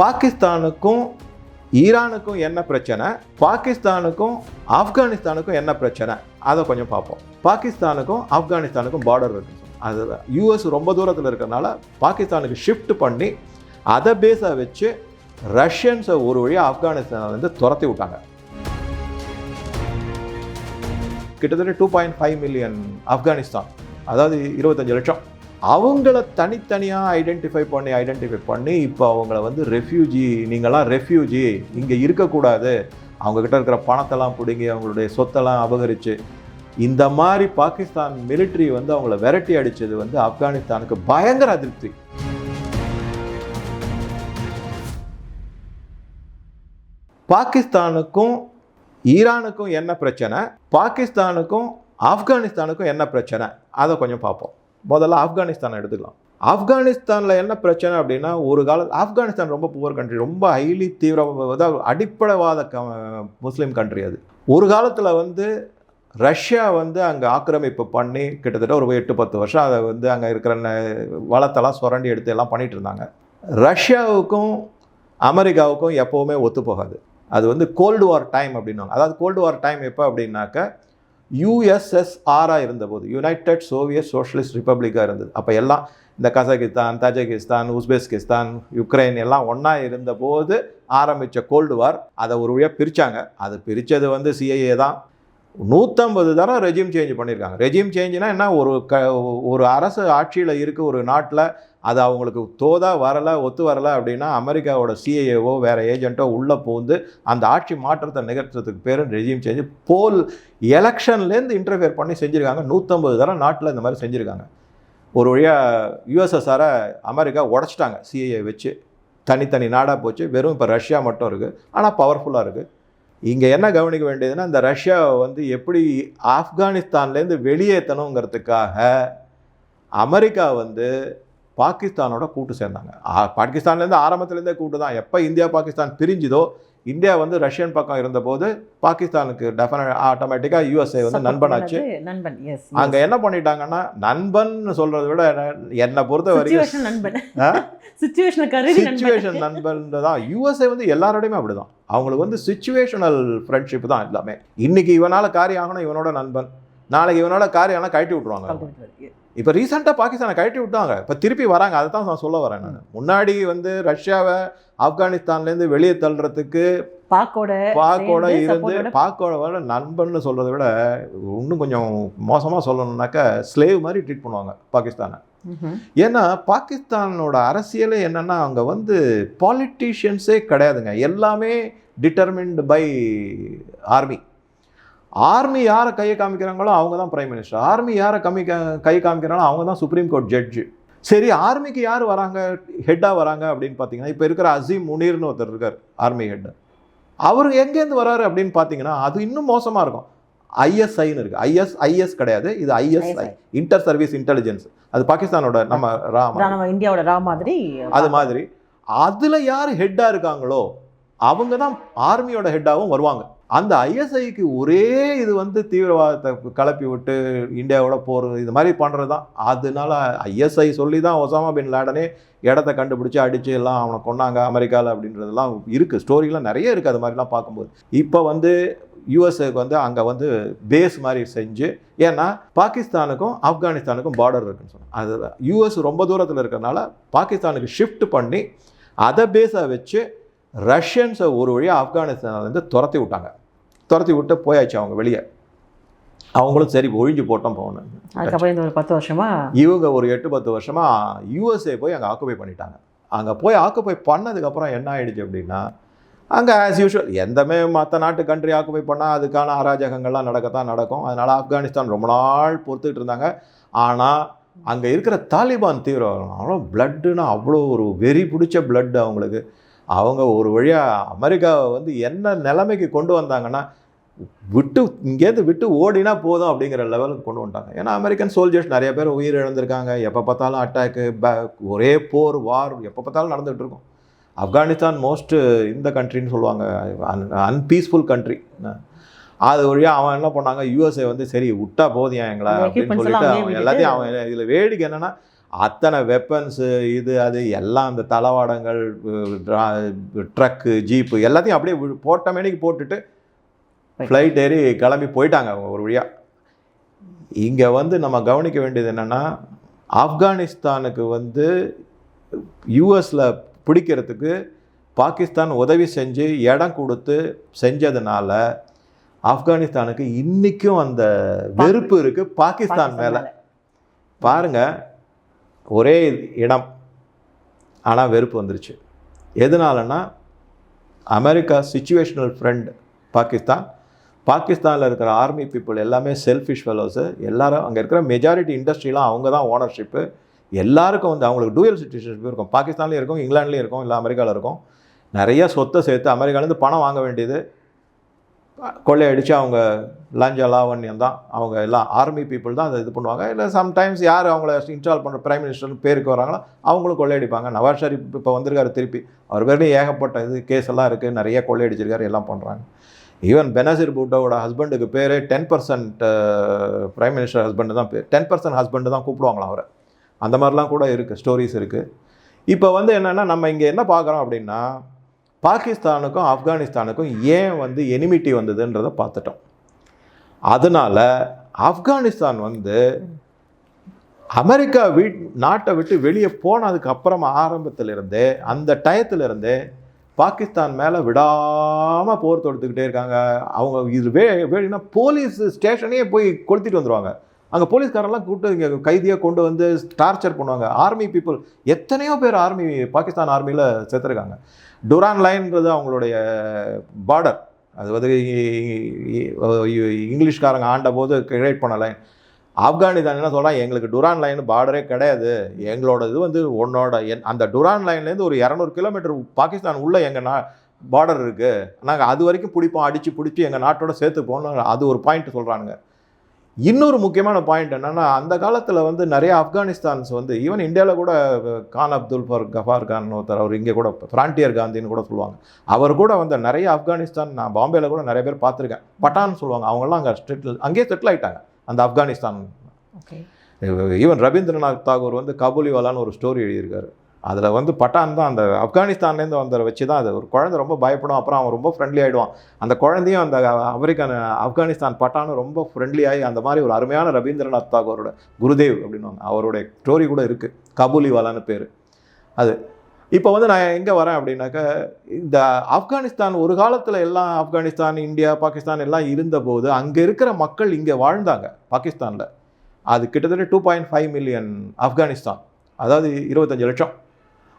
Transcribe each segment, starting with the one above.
பாகிஸ்தானுக்கும் ஈரானுக்கும் என்ன பிரச்சனை? பாகிஸ்தானுக்கும் ஆப்கானிஸ்தானுக்கும் என்ன பிரச்சனை? அதை கொஞ்சம் பார்ப்போம். பாகிஸ்தானுக்கும் ஆப்கானிஸ்தானுக்கும் பார்டர் இருக்குது அது யூஎஸ் ரொம்ப தூரத்தில் இருக்கிறனால பாகிஸ்தானுக்கு ஷிஃப்ட் பண்ணி அதை பேஸாக வச்சு ரஷ்யன்ஸை ஒரு வழியாக ஆப்கானிஸ்தான்லேருந்து வந்து துரத்தி விட்டாங்க. கிட்டத்தட்ட two point five million Afghanistan. அதாவது இருபத்தஞ்சு லட்சம். அவங்கள தனித்தனியாக ஐடென்டிஃபை பண்ணி ஐடென்டிஃபை பண்ணி இப்போ அவங்கள வந்து ரெஃப்யூஜி நீங்களாம் ரெஃப்யூஜி இங்கே இருக்கக்கூடாது. அவங்கக்கிட்ட இருக்கிற பணத்தெல்லாம் பிடுங்கி அவங்களுடைய சொத்தெல்லாம் அபகரித்து இந்த மாதிரி பாகிஸ்தான் மிலிட்ரி வந்து அவங்கள விரட்டி அடித்தது வந்து ஆப்கானிஸ்தானுக்கு பயங்கர அதிருப்தி. பாகிஸ்தானுக்கும் ஈரானுக்கும் என்ன பிரச்சனை? பாகிஸ்தானுக்கும் ஆப்கானிஸ்தானுக்கும் என்ன பிரச்சனை? அதை கொஞ்சம் பார்ப்போம் முதல்ல ஆப்கானிஸ்தானை எடுத்துக்கலாம். ஆப்கானிஸ்தானில் என்ன பிரச்சனை அப்படின்னா ஒரு கால ஆப்கானிஸ்தான் ரொம்ப புவர் கண்ட்ரி ரொம்ப ஹைலி தீவிர அதாவது அடிப்படைவாத க முஸ்லீம் கண்ட்ரி அது. ஒரு காலத்தில் வந்து ரஷ்யா வந்து அங்கே ஆக்கிரமிப்பு பண்ணி கிட்டத்தட்ட ஒரு எட்டு பத்து வருஷம் அதை வந்து அங்கே இருக்கிற ந- வளத்தெல்லாம் சுரண்டி எடுத்து எல்லாம் பண்ணிகிட்டு இருந்தாங்க. ரஷ்யாவுக்கும் அமெரிக்காவுக்கும் எப்போவுமே ஒத்து போகாது அது வந்து கோல்டு வார் டைம் அப்படின்னாங்க அதாவது கோல்டு வார் டைம் எப்போ அப்படின்னாக்க யூஎஸ்எஸ்ஆராக இருந்தபோது யுனைடெட் சோவியத் சோஷலிஸ்ட் ரிப்பப்ளிக்காக இருந்தது. அப்போ எல்லாம் இந்த கசகிஸ்தான் தஜகிஸ்தான் உஸ்பெஸ்கிஸ்தான் யுக்ரைன் எல்லாம் ஒன்றா இருந்தபோது ஆரம்பித்த கோல்டு வார் அதை ஒரு வழியாக பிரித்தாங்க அது பிரித்தது வந்து சிஐஏ தான். நூற்றம்பது தரம் ரெஜிம் சேஞ்ச் பண்ணியிருக்காங்க ரெஜிம் சேஞ்சுனா என்ன? ஒரு க ஒரு அரசு ஆட்சியில் இருக்க ஒரு நாட்டில் அது அவங்களுக்கு தோதா வரலை ஒத்து வரலை அப்படின்னா அமெரிக்காவோட சிஐஏவோ வேறு ஏஜென்ட்டோ உள்ளே பூந்து அந்த ஆட்சி மாற்றத்தை நிகழ்த்துறதுக்கு பேர் ரெஜிம் சேஞ்சு போல் எலெக்ஷன்லேருந்து இன்டர்ஃபியர் பண்ணி செஞ்சுருக்காங்க. நூற்றம்பது தரம் நாட்டில் இந்த மாதிரி செஞ்சுருக்காங்க. ஒரு வழியாக யுஎஸ்எஸ்ஆரை அமெரிக்கா உடச்சிட்டாங்க. சிஐஏ வச்சு தனித்தனி நாடாக போச்சு. வெறும் இப்போ ரஷ்யா மட்டும் இருக்குது ஆனால் பவர்ஃபுல்லாக இருக்குது இங்கே என்ன கவனிக்க வேண்டியதுன்னா இந்த ரஷ்யாவை வந்து எப்படி ஆப்கானிஸ்தான்லேருந்து வெளியேற்றணுங்கிறதுக்காக அமெரிக்கா வந்து பாகிஸ்தானோட கூட்டு சேர்ந்தாங்க. பாகிஸ்தான்லேருந்து ஆரம்பத்துலேருந்தே கூட்டு தான். எப்போ இந்தியா பாகிஸ்தான் பிரிஞ்சுதோ இந்தியா வந்து ரஷ்யன் பக்கம் இருந்தபோது பாகிஸ்தானுக்கு டெஃபினட் ஆட்டோமேட்டிக்காக யூஎஸ்ஏ வந்து நண்பனாச்சு. நண்பன் அங்கே என்ன பண்ணிட்டாங்கன்னா நண்பன் சொல்கிறத விட என்ன- பொறுத்த வரைக்கும் நண்பன்? சுச்சுவேஷனை தான். யூஎஸ்ஏ வந்து எல்லாரோடையுமே அப்படிதான். அவங்களுக்கு வந்து சுச்சுவேஷனல் ஃப்ரெண்ட்ஷிப் தான் எல்லாமே. இன்னைக்கு இவனால காரியம் ஆகணும் இவனோட நண்பன். நாளைக்கு இவனோட காரியம் ஆனா கழட்டி விட்டுருவாங்க. இப்போ ரீசெண்டாக பாகிஸ்தானை கழட்டி விட்டாங்க. இப்போ திருப்பி வராங்க. அதை தான் நான் சொல்ல வரேன் நான். முன்னாடி வந்து ரஷ்யாவை ஆப்கானிஸ்தான்லேருந்து வெளியே தள்ளுறதுக்கு பாக்கோட பாக்கோட இருந்து பாக்கோட விட நண்பன்னு சொல்றதை விட இன்னும் கொஞ்சம் மோசமாக சொல்லணும்னாக்கா ஸ்லேவ் மாதிரி ட்ரீட் பண்ணுவாங்க பாகிஸ்தானை. ஏன்னா பாகிஸ்தானோட அரசியலே என்னன்னா அங்கே வந்து பாலிட்டிஷியன்ஸே கிடையாதுங்க. எல்லாமே டிட்டர்மின்டு பை ஆர்மி ஆர்மி யாரை கையை காமிக்கிறாங்களோ அவங்க தான் பிரைம் மினிஸ்டர் ஆர்மி யாரை கம்மி கை காமிக்கிறாங்களோ அவங்க தான் சுப்ரீம் கோர்ட் ஜட்ஜு சரி ஆர்மிக்கு யார் வராங்க? ஹெட்டாக வராங்க அப்படின்னு பார்த்தீங்கன்னா இப்போ இருக்கிற அசீம் முனீர்னு ஒருத்தர் இருக்கார் ஆர்மி ஹெட் அவர் எங்கேருந்து வராரு அப்படின்னு பார்த்தீங்கன்னா அது இன்னும் மோசமாக இருக்கும். ஐஎஸ்ஐன்னு இருக்குது ஐஎஸ் ஐஎஸ் கிடையாது. இது ஐஎஸ்ஐ. இன்டர் சர்வீஸ் இன்டெலிஜென்ஸ் அது பாகிஸ்தானோட நம்ம ராம் இந்தியாவோட ரா மாதிரி. அது மாதிரி. அதில் யார் ஹெட்டாக இருக்காங்களோ அவங்க தான் ஆர்மியோட ஹெட்டாகவும் வருவாங்க. அந்த ஐஎஸ்ஐக்கு ஒரே இது வந்து தீவிரவாதத்தை கிளப்பி விட்டு இந்தியாவோட போகிறது இது மாதிரி பண்ணுறது தான் அதனால ஐஎஸ்ஐ சொல்லி தான் ஒசாமா பின் லேடனே இடத்த கண்டுபிடிச்சி அடித்து எல்லாம் அவனை கொன்னாங்க அமெரிக்காவில் அப்படின்றதெல்லாம் இருக்குது ஸ்டோரிலாம் நிறைய இருக்குது அது மாதிரிலாம் பார்க்கும்போது. இப்போ வந்து யூஎஸ்ஏக்கு வந்து அங்கே வந்து பேஸ் மாதிரி செஞ்சு ஏன்னா பாகிஸ்தானுக்கும் ஆப்கானிஸ்தானுக்கும் பார்டர் இருக்குன்னு சொன்னாங்க. அது யூஎஸ் ரொம்ப தூரத்தில் இருக்கிறனால பாகிஸ்தானுக்கு ஷிஃப்ட் பண்ணி அதை பேஸாக வச்சு ரஷ்யன்ஸை ஒரு வழியாக ஆப்கானிஸ்தான்லேருந்து துரத்தி விட்டாங்க. துரத்தி விட்டு போயாச்சு அவங்க வெளியே. அவங்களும் சரி ஒழிஞ்சு போட்டோம் போகணும். அதுக்கப்புறம் இந்த ஒரு பத்து வருஷமா? இவங்க ஒரு எட்டு பத்து வருஷமாக யூஎஸ்ஏ போய் அங்கே ஆக்குபை பண்ணிட்டாங்க. அங்கே போய் ஆக்குபை பண்ணதுக்கப்புறம் என்ன ஆயிடுச்சு அப்படின்னா அங்கே ஆஸ் யூஷுவல் எந்தமே மற்ற நாட்டு கண்ட்ரி ஆக்குபை பண்ணால் அதுக்கான அராஜகங்கள்லாம் நடக்கத்தான் நடக்கும். அதனால் ஆப்கானிஸ்தான் ரொம்ப நாள் பொறுத்துக்கிட்டு இருந்தாங்க. ஆனால் அங்கே இருக்கிற தாலிபான் தீவிரவாதம் அவ்வளோ பிளட்டுனா அவ்வளோ ஒரு வெறி பிடிச்ச பிளட் அவங்களுக்கு. அவங்க ஒரு வழியாக அமெரிக்காவை வந்து என்ன நிலைமைக்கு கொண்டு வந்தாங்கன்னா விட்டு இங்கேருந்து விட்டு ஓடினா போதும் அப்படிங்கிற லெவலுக்கு கொண்டு வந்துட்டாங்க. ஏன்னா அமெரிக்கன் சோல்ஜர்ஸ் நிறைய பேர் உயிர் இழந்திருக்காங்க எப்போ பார்த்தாலும் அட்டாக்கு ஒரே போர் வார் எப்போ பார்த்தாலும் நடந்துகிட்டு இருக்கும். ஆப்கானிஸ்தான் மோஸ்ட் இந்த கண்ட்ரின்னு சொல்லுவாங்க. அன்பீஸ்ஃபுல் கண்ட்ரி அது வழியாக அவன் என்ன பண்ணாங்க? யூஎஸ்ஏ வந்து சரி விட்டா போதும் எங்களை அப்படின்னு சொல்லிட்டு அவன் எல்லாத்தையும் அவன் இதில் வேடிக்கை என்னன்னா அத்தனை வெப்பன்ஸு இது அது எல்லாம் அந்த தளவாடங்கள் ட்ரக்கு ஜீப்பு எல்லாத்தையும் அப்படியே வி- போட்ட மேனிக்கு போட்டுட்டு ஃப்ளைட் ஏறி கிளம்பி போயிட்டாங்க அவங்க ஒரு வழியாக இங்கே வந்து நம்ம கவனிக்க வேண்டியது என்னென்னா ஆப்கானிஸ்தானுக்கு வந்து யூஎஸில் பிடிக்கிறதுக்கு பாகிஸ்தான் உதவி செஞ்சு இடம் கொடுத்து செஞ்சதுனால ஆப்கானிஸ்தானுக்கு இன்றைக்கும் அந்த வெறுப்பு இருக்குது பாகிஸ்தான் மேலே. பாருங்க ஒரே இடம். ஆனால் வெறுப்பு வந்துருச்சு. எதனாலன்னா அமெரிக்கா சுச்சுவேஷனல் ஃப்ரெண்ட் பாகிஸ்தான். பாகிஸ்தானில் இருக்கிற ஆர்மி பீப்புள் எல்லாமே செல்ஃபிஷ் ஃபெலோஸு எல்லாரும் அங்கே இருக்கிற மெஜாரிட்டி இண்டஸ்ட்ரிலாம் அவங்க தான் ஓனர்ஷிப்பு எல்லாருக்கும் வந்து அவங்களுக்கு டூயல் சிட்டிசன்ஷிப் இருக்கும். பாகிஸ்தான்லேயும் இருக்கும் இங்கிலாந்துலேயும் இருக்கும் இல்லை அமெரிக்காவில் இருக்கும். நிறைய சொத்தை சேர்த்து அமெரிக்காலேருந்து பணம் வாங்க வேண்டியது. கொள்ளையடித்து அவங்க லஞ்ச லாவண்யம் தான் அவங்க எல்லாம் ஆர்மி பீப்புள் தான் அதை இது பண்ணுவாங்க. இல்லை சம்டைம்ஸ் யார் அவங்கள இன்ஸ்டால் பண்ணுற பிரைம் மினிஸ்டர்னு பேருக்கு வராங்களோ அவங்களும் கொள்ளையடிப்பாங்க. நவாஸ் ஷரீப் இப்போ வந்திருக்காரு திருப்பி. அவர் பேர்லேயும் ஏகப்பட்ட இது கேஸ் எல்லாம் இருக்குது நிறைய கொள்ளையடிச்சிருக்காரு எல்லாம் பண்ணுறாங்க ஈவன் பெனசிர் பூட்டோட ஹஸ்பண்டுக்கு பேர் ten percent prime minister husband தான் பேர் டென் பர்சன்ட் ஹஸ்பண்டு தான் கூப்பிடுவாங்களாம் அவரை. அந்த மாதிரிலாம் கூட இருக்குது ஸ்டோரிஸ் இருக்குது இப்போ வந்து என்னென்னா நம்ம இங்கே என்ன பார்க்குறோம் அப்படின்னா பாகிஸ்தானுக்கும் ஆப்கானிஸ்தானுக்கும் ஏன் வந்து எனிமிட்டி வந்ததுன்றதை பார்த்துட்டோம். அதனால ஆப்கானிஸ்தான் வந்து அமெரிக்கா வீட் நாட்டை விட்டு வெளியே போனதுக்கு அப்புறமா ஆரம்பத்திலிருந்து அந்த டயத்திலிருந்து பாகிஸ்தான் மேலே விடாமல் போர் தொடுத்துக்கிட்டே இருக்காங்க. அவங்க இது வே வேணும்னா போலீஸ் ஸ்டேஷனையே போய் கொளுத்திட்டு வந்துடுவாங்க அங்கே போலீஸ்காரெல்லாம் கூப்பிட்டு இங்கே கைதியாக கொண்டு வந்து டார்ச்சர் பண்ணுவாங்க. ஆர்மி பீப்புள் எத்தனையோ பேர் ஆர்மி பாகிஸ்தான் ஆர்மியில் சேர்த்துருக்காங்க டுரான் லைன்றது அவங்களுடைய பார்டர் அது வந்து இங்கிலீஷ்காரங்க ஆண்ட போது கிரியேட் பண்ண லைன் ஆப்கானிஸ்தான் என்ன சொல்கிறாங்க எங்களுக்கு டுரான் லைன் பார்டரே கிடையாது. எங்களோட இது வந்து உன்னோட என் அந்த டுரான் லைன்லேருந்து ஒரு இரநூறு கிலோமீட்டர் பாகிஸ்தான் உள்ளே எங்கள் நா பார்டர் இருக்குது நாங்கள் அது வரைக்கும் பிடிப்போம் அடித்து பிடிச்சி எங்கள் நாட்டோட சேர்த்துப்போம்னு அது ஒரு பாயிண்ட் சொல்கிறானுங்க இன்னொரு முக்கியமான பாயிண்ட் என்னன்னா அந்த காலத்தில் வந்து நிறைய ஆப்கானிஸ்தான்ஸ் வந்து ஈவன் இந்தியாவில் கூட கான் அப்துல் ஃபர் கஃபார் கான் ஒருத்தர் அவர் இங்கே கூட ஃப்ரான்டியர் காந்தின்னு கூட சொல்லுவாங்க. அவர் கூட வந்த நிறைய ஆப்கானிஸ்தான் நான் பாம்பேல கூட நிறைய பேர் பார்த்துருக்கேன். பட்டான்னு சொல்லுவாங்க. அவங்கெல்லாம் அங்கே செட்டில் அங்கேயே செட்டில் ஆயிட்டாங்க அந்த ஆப்கானிஸ்தான். ஓகே ஈவன் ரவீந்திரநாத் தாகூர் வந்து கபூலிவாலான்னு ஒரு ஸ்டோரி எழுதியிருக்காரு. அதில் வந்து பட்டான் தான் அந்த ஆப்கானிஸ்தான்லேருந்து வந்ததை வச்சு தான் அது. ஒரு குழந்தை ரொம்ப பயப்படும். அப்புறம் அவன் ரொம்ப ஃப்ரெண்ட்லி ஆகிடுவான் அந்த குழந்தையும் அந்த அமெரிக்கன் ஆப்கானிஸ்தான் பட்டானும் ரொம்ப ஃப்ரெண்ட்லி ஆகி அந்த மாதிரி ஒரு அருமையான ரவீந்திரநாத் தாகூரோட குருதேவ் அப்படின்னு அவருடைய ஸ்டோரி கூட இருக்குது கபூலிவாலான்னு பேர். அது. இப்போ வந்து நான் எங்கே வரேன் அப்படின்னாக்கா இந்த ஆப்கானிஸ்தான் ஒரு காலத்தில் எல்லாம் ஆப்கானிஸ்தான் இந்தியா பாகிஸ்தான் எல்லாம் இருந்தபோது அங்கே இருக்கிற மக்கள் இங்கே வாழ்ந்தாங்க பாகிஸ்தானில். அது கிட்டத்தட்ட two point five million Afghanistan. அதாவது இருபத்தஞ்சு லட்சம்.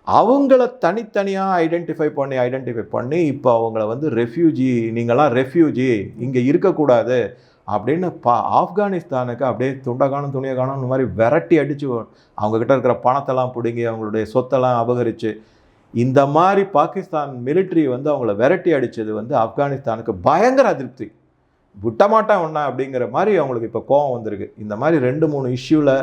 அவங்கள தனித்தனியாக ஐடென்டிஃபை பண்ணி ஐடென்டிஃபை பண்ணி இப்போ அவங்கள வந்து ரெஃப்யூஜி நீங்களாம் ரெஃப்யூஜி இங்கே இருக்கக்கூடாது அப்படின்னு பா ஆப்கானிஸ்தானுக்கு அப்படியே துண்டகானம் துணியகானம் இந்த மாதிரி விரட்டி அடித்து அவங்கக்கிட்ட இருக்கிற பணத்தெல்லாம் பிடுங்கி அவங்களுடைய சொத்தெல்லாம் அபகரித்து இந்த மாதிரி பாகிஸ்தான் மிலிட்ரி வந்து அவங்கள விரட்டி அடித்தது வந்து ஆப்கானிஸ்தானுக்கு பயங்கர அதிருப்தி. விட்டமாட்டான் ஒன்றா அப்படிங்கிற மாதிரி அவங்களுக்கு இப்போ கோவம் வந்திருக்கு. இந்த மாதிரி ரெண்டு மூணு இஷ்யூவில்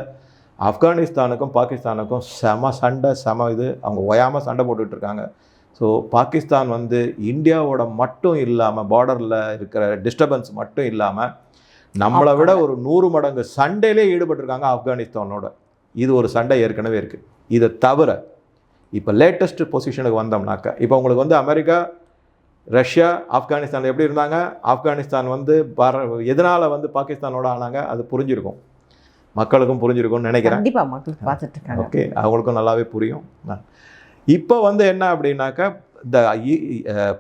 ஆப்கானிஸ்தானுக்கும் பாகிஸ்தானுக்கும் செம சண்டை செம இது. அவங்க ஓயாமல் சண்டை போட்டுட்டு இருக்காங்க. ஸோ பாகிஸ்தான் வந்து இந்தியாவோட மட்டும் இல்லாமல் பார்டரில் இருக்கிற டிஸ்டர்பன்ஸ் மட்டும் இல்லாமல் நம்மளை விட ஒரு நூறு மடங்கு சண்டையிலே ஈடுபட்டிருக்காங்க ஆப்கானிஸ்தானோட. இது ஒரு சண்டை ஏற்கனவே இருக்குது இதை தவிர இப்போ லேட்டஸ்ட் பொசிஷனுக்கு வந்தோம்னாக்கா இப்போ உங்களுக்கு வந்து அமெரிக்கா ரஷ்யா ஆப்கானிஸ்தான் எப்படி இருந்தாங்க? ஆப்கானிஸ்தான் வந்து பர எதனால் வந்து பாகிஸ்தானோட ஆனாங்க? அது புரிஞ்சிருக்கும். மக்களுக்கும் புரிஞ்சிருக்கும்னு நினைக்கிறேன். கண்டிப்பா மக்கள் பார்த்துட்டு இருக்காங்க ஓகே அவங்களுக்கும் நல்லாவே புரியும். இப்போ வந்து என்ன அப்படின்னாக்கா இந்த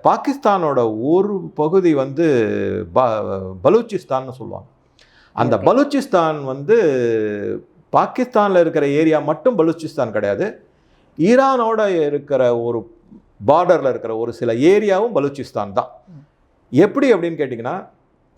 பாகிஸ்தானோட ஒரு பகுதி வந்து ப பலூச்சிஸ்தான்னு சொல்லுவாங்க. அந்த. பலூச்சிஸ்தான் வந்து பாகிஸ்தானில் இருக்கிற ஏரியா மட்டும் பலூச்சிஸ்தான் கிடையாது. ஈரானோட இருக்கிற ஒரு பார்டரில் இருக்கிற ஒரு சில ஏரியாவும் பலூச்சிஸ்தான் தான். எப்படி அப்படின்னு கேட்டிங்கன்னா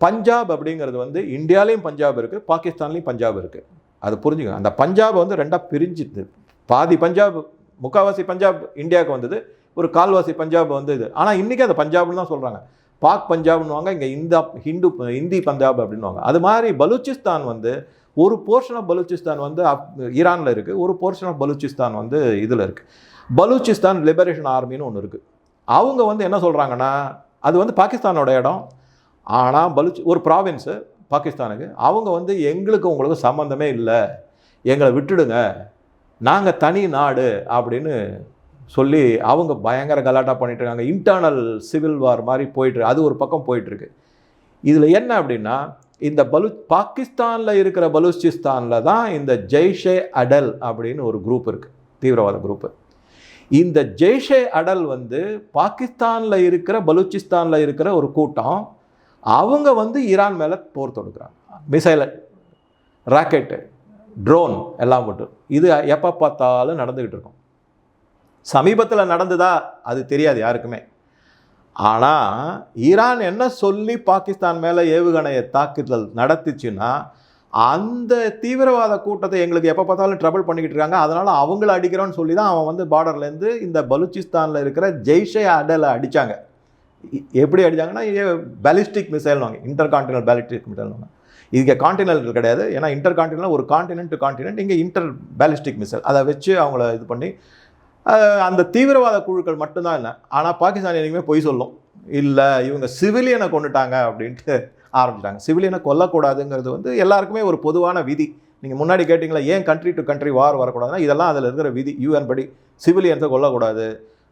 பஞ்சாப் அப்படிங்கிறது வந்து இந்தியாலையும் பஞ்சாப் இருக்குது பாகிஸ்தான்லேயும் பஞ்சாப் இருக்குது அது புரிஞ்சுக்கணும். அந்த பஞ்சாப் வந்து ரெண்டாக பிரிஞ்சுது. பாதி பஞ்சாப் முக்கால்வாசி பஞ்சாப் இந்தியாவுக்கு வந்தது ஒரு கால்வாசி பஞ்சாப் வந்து இது ஆனால் இன்றைக்கி அந்த பஞ்சாப்னு தான் சொல்கிறாங்க பாக் பஞ்சாப்னுவாங்க இங்கே இந்தா ஹிந்து இந்தி பஞ்சாப் அப்படின்னுவாங்க. அது மாதிரி பலூச்சிஸ்தான் வந்து ஒரு போர்ஷன் ஆஃப் பலூச்சிஸ்தான் வந்து ஈரானில் இருக்குது ஒரு போர்ஷன் ஆஃப் பலூச்சிஸ்தான் வந்து இதில் இருக்குது பலூச்சிஸ்தான் லிபரேஷன் ஆர்மின்னு ஒன்று இருக்குது அவங்க வந்து என்ன சொல்கிறாங்கன்னா அது வந்து பாகிஸ்தானோட இடம் ஆனால் பலுச் ஒரு ப்ராவின்ஸு பாகிஸ்தானுக்கு அவங்க வந்து எங்களுக்கு உங்களுக்கு சம்மந்தமே இல்லை. எங்களை விட்டுடுங்க. நாங்கள் தனி நாடு அப்படின்னு சொல்லி அவங்க பயங்கர கலாட்டா பண்ணிட்டு இருக்காங்க. இன்டர்னல் சிவில் வார் மாதிரி போயிட்டு அது ஒரு பக்கம் போயிட்டுருக்கு இதில் என்ன அப்படின்னா இந்த பலு பாகிஸ்தானில் இருக்கிற பலூச்சிஸ்தானில் தான் இந்த ஜெய்ஷே அடல் அப்படின்னு ஒரு குரூப் இருக்குது தீவிரவாத குரூப்பு இந்த ஜெய்ஷே அடல் வந்து பாகிஸ்தானில் இருக்கிற பலூச்சிஸ்தானில் இருக்கிற ஒரு கூட்டம் அவங்க வந்து ஈரான் மேலே போர் தொடுக்கிறாங்க. மிசைல் ராக்கெட்டு ட்ரோன் எல்லாம் போட்டு. இது எப்போ பார்த்தாலும் நடந்துக்கிட்டு இருக்கும். சமீபத்தில் நடந்ததா? அது தெரியாது யாருக்குமே. ஆனால் ஈரான் என்ன சொல்லி பாகிஸ்தான் மேலே ஏவுகணையை தாக்குதல் நடத்துச்சுன்னா அந்த தீவிரவாத கூட்டத்தை எங்களுக்கு எப்போ பார்த்தாலும் ட்ரபிள் பண்ணிக்கிட்டு இருக்காங்க. அதனால் அவங்கள அடிக்கிறோன்னு சொல்லி தான் அவன் வந்து பார்டர்லேருந்து இந்த பலூச்சிஸ்தானில் இருக்கிற ஜெய்ஷே அடலை அடித்தாங்க எப்படி அடித்தாங்கன்னா பேலிஸ்டிக் மிசைல்வாங்க இன்டர் கான்டினல் பேலிஸ்டிக் மிசைல்வாங்க இதுக்கு கான்டினல் கிடையாது. ஏன்னா இன்டர் கான்டினல் ஒரு கான்டினென்ட் டு கான்டினென்ட் இங்கே இன்டர் பேலிஸ்டிக் மிசைல் அதை வச்சு அவங்கள இது பண்ணி அந்த தீவிரவாத குழுக்கள் மட்டும்தான் இல்லை. ஆனால் பாகிஸ்தான் என்னைக்குமே பொய் சொல்லும். இல்லை இவங்க சிவிலியனை கொண்டுட்டாங்க அப்படின்ட்டு ஆரம்பிச்சிட்டாங்க. சிவிலியனை கொல்லக்கூடாதுங்கிறது வந்து எல்லாருக்குமே ஒரு பொதுவான விதி. நீங்கள் முன்னாடி கேட்டிங்களா ஏன் கண்ட்ரி டு கண்ட்ரி வார் வரக்கூடாதுன்னா இதெல்லாம் அதில் இருக்கிற விதி. யூஎன் படி சிவிலியன்ஸை கொல்லக்கூடாது.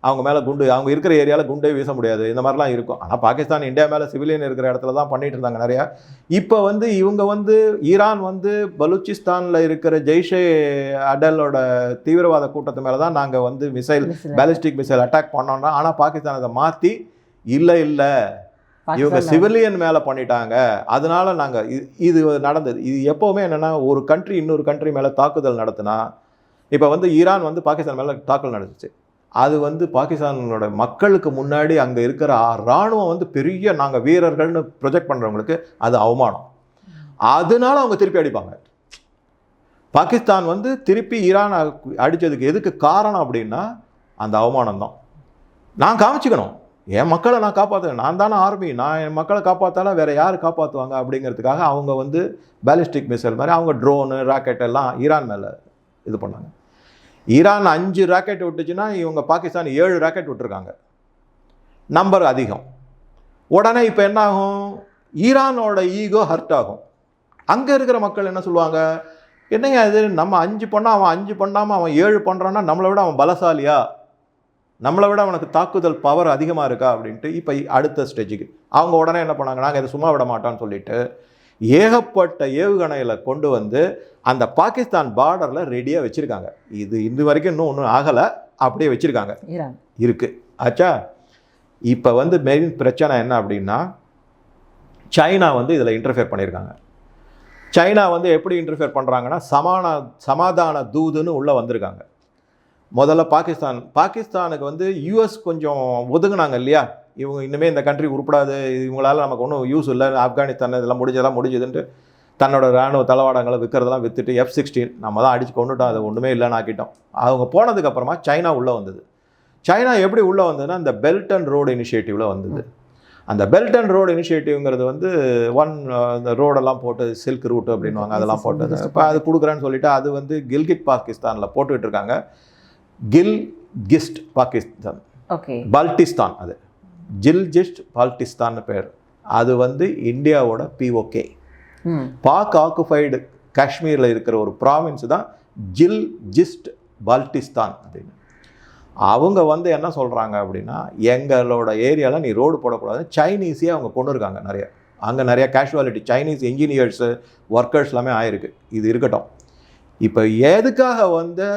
அவங்க மேலே குண்டு அவங்க இருக்கிற ஏரியாவில் குண்டே வீச முடியாது. இந்த மாதிரிலாம் இருக்கும். ஆனால் பாகிஸ்தான் இந்தியா மேலே சிவிலியன் இருக்கிற இடத்துல தான் பண்ணிட்டு இருந்தாங்க நிறையா. இப்போ வந்து இவங்க வந்து ஈரான் வந்து பலூச்சிஸ்தானில் இருக்கிற ஜெய்ஷே அடலோட தீவிரவாத கூட்டத்து மேலே தான் நாங்கள் வந்து மிசைல் பேலிஸ்டிக் மிசைல் அட்டாக் பண்ணோம்னா ஆனால் பாகிஸ்தான் அதை மாற்றி இல்லை இல்லை இவங்க சிவிலியன் மேலே பண்ணிட்டாங்க. அதனால நாங்கள் இது நடந்தது. இது எப்போவுமே என்னென்னா ஒரு கண்ட்ரி இன்னொரு கண்ட்ரி மேலே தாக்குதல் நடத்துனா இப்போ வந்து ஈரான் வந்து பாகிஸ்தான் மேலே தாக்குதல் நடந்துச்சு. அது வந்து பாகிஸ்தானோட மக்களுக்கு முன்னாடி அங்கே இருக்கிற இராணுவம் ராணுவம் வந்து பெரிய நாங்கள் வீரர்கள்னு ப்ரொஜெக்ட் பண்ணுறவங்களுக்கு அது அவமானம். அதனால அவங்க திருப்பி அடிப்பாங்க. பாகிஸ்தான் வந்து திருப்பி ஈரான் அடித்ததுக்கு எதுக்கு காரணம் அப்படின்னா அந்த அவமானம் தான் நான் காமிச்சிக்கணும். என் மக்களை நான் காப்பாற்றுறேன் நான் தானே ஆர்மி நான் என் மக்களை காப்பாற்றாலும் வேறு யார் காப்பாற்றுவாங்க அப்படிங்கிறதுக்காக அவங்க வந்து பேலிஸ்டிக் மிசைல் மாதிரி அவங்க ட்ரோனு ராக்கெட் எல்லாம் ஈரான் மேலே இது பண்ணாங்க. ஈரான் அஞ்சு ராக்கெட் விட்டுச்சுன்னா இவங்க பாகிஸ்தான் ஏழு ராக்கெட் விட்டுருக்காங்க. நம்பர் அதிகம். உடனே இப்போ என்ன ஆகும் ஈரானோட ஈகோ ஹர்ட் ஆகும். அங்கே இருக்கிற மக்கள் என்ன சொல்லுவாங்க? என்னங்க இது? நம்ம அஞ்சு பண்ணால் அவன் அஞ்சு பண்ணாமல் அவன் ஏழு பண்ணுறான்னா நம்மளை விட அவன் பலசாலியா? நம்மளை விட அவனுக்கு தாக்குதல் பவர் அதிகமாக இருக்கா? அப்படின்ட்டு இப்போ அடுத்த ஸ்டேஜுக்கு அவங்க உடனே என்ன பண்ணாங்க? நாங்கள் இதை சும்மா விட மாட்டோம்னு சொல்லிட்டு ஏகப்பட்ட ஏவுகணைகளை கொண்டு வந்து அந்த பாகிஸ்தான் பார்டரில் ரெடியாக வச்சுருக்காங்க. இது இது வரைக்கும் இன்னும் ஒன்றும் ஆகலை அப்படியே வச்சுருக்காங்க. ஈரான். இருக்கு. ஆச்சா? இப்போ வந்து மெயின் பிரச்சனை என்ன அப்படின்னா சைனா வந்து இதில் இன்டர்ஃபியர் பண்ணியிருக்காங்க சைனா வந்து எப்படி இன்டர்ஃபியர் பண்ணுறாங்கன்னா சமான சமாதான தூதுன்னு உள்ளே வந்திருக்காங்க. முதல்ல பாகிஸ்தான் பாகிஸ்தானுக்கு வந்து யூஎஸ் கொஞ்சம் ஒதுங்குனாங்க இல்லையா? இவங்க இன்னுமே இந்த கண்ட்ரி உருப்படாது. இவங்களால நமக்கு ஒன்றும் யூஸ் இல்லை. ஆப்கானிஸ்தான் இதெல்லாம் முடிஞ்சதெல்லாம் முடிஞ்சதுன்ட்டு தன்னோட ராணுவ தளவாடங்களை விற்கிறதெல்லாம் விற்றுட்டு எஃப் சிக்ஸ்டீன் நம்ம தான் அடிச்சு கொண்டுட்டோம் அது ஒன்றுமே இல்லைன்னு ஆக்கிட்டோம். அவங்க போனதுக்கப்புறமா சைனா உள்ளே வந்தது. சைனா எப்படி உள்ளே வந்ததுன்னா இந்த பெல்ட் அண்ட் ரோடு இனிஷியேட்டிவில் வந்தது. அந்த பெல்ட் அண்ட் ரோடு இனிஷியேட்டிவ்ங்கிறது வந்து ஒன் இந்த ரோடெல்லாம் போட்டு சில்க் ரூட் அப்படின்வாங்க அதெல்லாம் போட்டது. இப்போ அது கொடுக்குறேன்னு சொல்லிட்டு அது வந்து கில்கிட் பாகிஸ்தானில் போட்டுக்கிட்டு இருக்காங்க. கில் கிஸ்ட் பாகிஸ்தான் ஓகே பால்டிஸ்தான் அது. ஜில்ஜிஸ்ட் பால்டிஸ்தான்னு பேர். அது வந்து இந்தியாவோட பிஓகே பாக் ஆக்குபைடு காஷ்மீரில் இருக்கிற ஒரு ப்ராவின்ஸ் தான் ஜில் ஜிஸ்ட் பால்டிஸ்தான் அப்படின்னு. அவங்க வந்து என்ன சொல்கிறாங்க அப்படின்னா எங்களோட ஏரியாவில் நீ ரோடு போடக்கூடாது. சைனீஸே அவங்க கொண்டு இருக்காங்க நிறைய. அங்கே நிறைய கேஷுவாலிட்டி சைனீஸ் இன்ஜினியர்ஸு ஒர்க்கர்ஸ் எல்லாமே ஆயிருக்கு. இது இருக்கட்டும். இப்போ எதுக்காக வந்து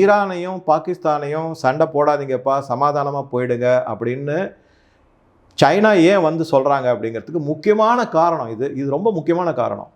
ஈரானையும் பாகிஸ்தானையும் சண்டை போடாதீங்கப்பா சமாதானமாக போயிடுங்க அப்படின்னு சைனா ஏன் வந்து சொல்கிறாங்க அப்படிங்கிறதுக்கு முக்கியமான காரணம் இது. இது ரொம்ப முக்கியமான காரணம்.